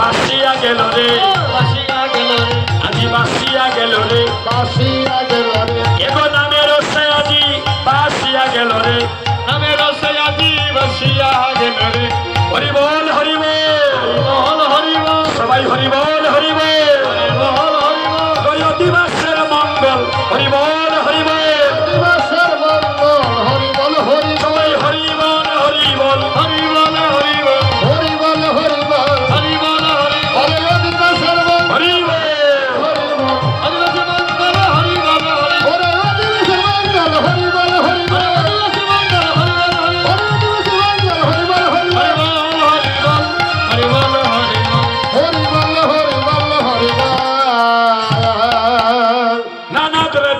বাসিয়া গেল রে। বাসিয়া গেল রে। আজি বাসিয়া গেল রে। বাসিয়া গেল রে। এগো নামের সে আজি বাসিয়া গেল রে। নামে রসে আজি বাসিয়া গেল রে। হরি বল হরি বল হরি বল সবাই হরি বল হরি বল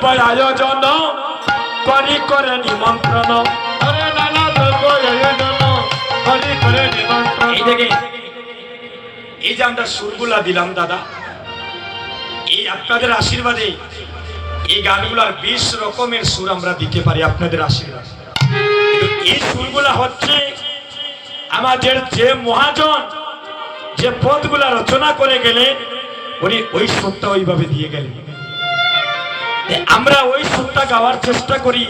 দ্রব্য আয়োজন করি করে নিমন্ত্রণ। এই যে আমরা সুরগুলা দিলাম, দাদা, এই আপনাদের আশীর্বাদে এই গানগুলার বিশ রকমের সুর আমরা দিতে পারি আপনাদের আশীর্বাদ। এই সুরগুলা হচ্ছে আমাদের যে মহাজন, যে পদগুলা রচনা করে গেলে উনি ওই সুরটা ওইভাবে দিয়ে গেলেন। আমরা ওই সুরটা গাওয়ার চেষ্টা করি।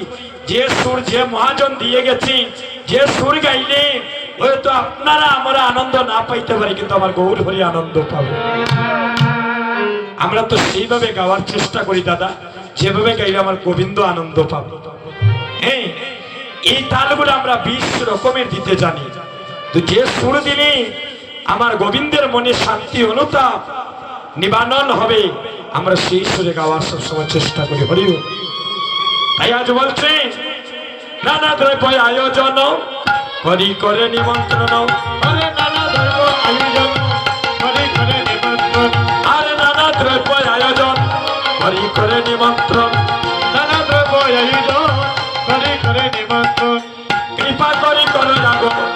যে সুর যে মহাজন দিয়ে গেছি, যে সুর গাইলে হয়তো আপনারা আমরা আনন্দ না পাইতে পারি, কিন্তু আমার গৌর হরি আনন্দ পাবে। আমরা তো সেইভাবে গাওয়ার চেষ্টা করি, দাদা। যেভাবে গাইলে আমার গোবিন্দ আনন্দ পাবে। হ্যাঁ এই তালগুলো আমরা বিশ রকমের দিতে জানি। তো যে সুর দিলে আমার গোবিন্দের মনে শান্তি, অনুতাপ, নিবারণ হবে। আমরা সেই সুরে গাওয়ার সবসময় চেষ্টা করি। হরি বল। তাই আজ বলছে নানা দ্রব্য আয়োজন করি করে নিমন্ত্রণ হরে নানা ধর্ম আয়োজন হরি করে নিমন্ত্রণ। আর নানা দ্রব্য আয়োজন করি করে নিমন্ত্রণ। নানা দ্রব্য আয়োজন হরি করে নিমন্ত্রণ। কৃপা করি করো রাগো।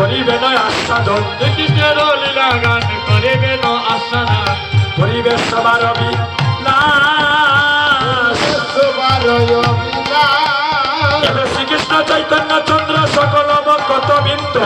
করিবে নয় আস্বাদন শ্রীকৃষ্ণের লীলা গান করিবে ন আসানা পরিবেশ সবার শ্রীকৃষ্ণ চৈতন্য চন্দ্র সকল কত বিন্দু?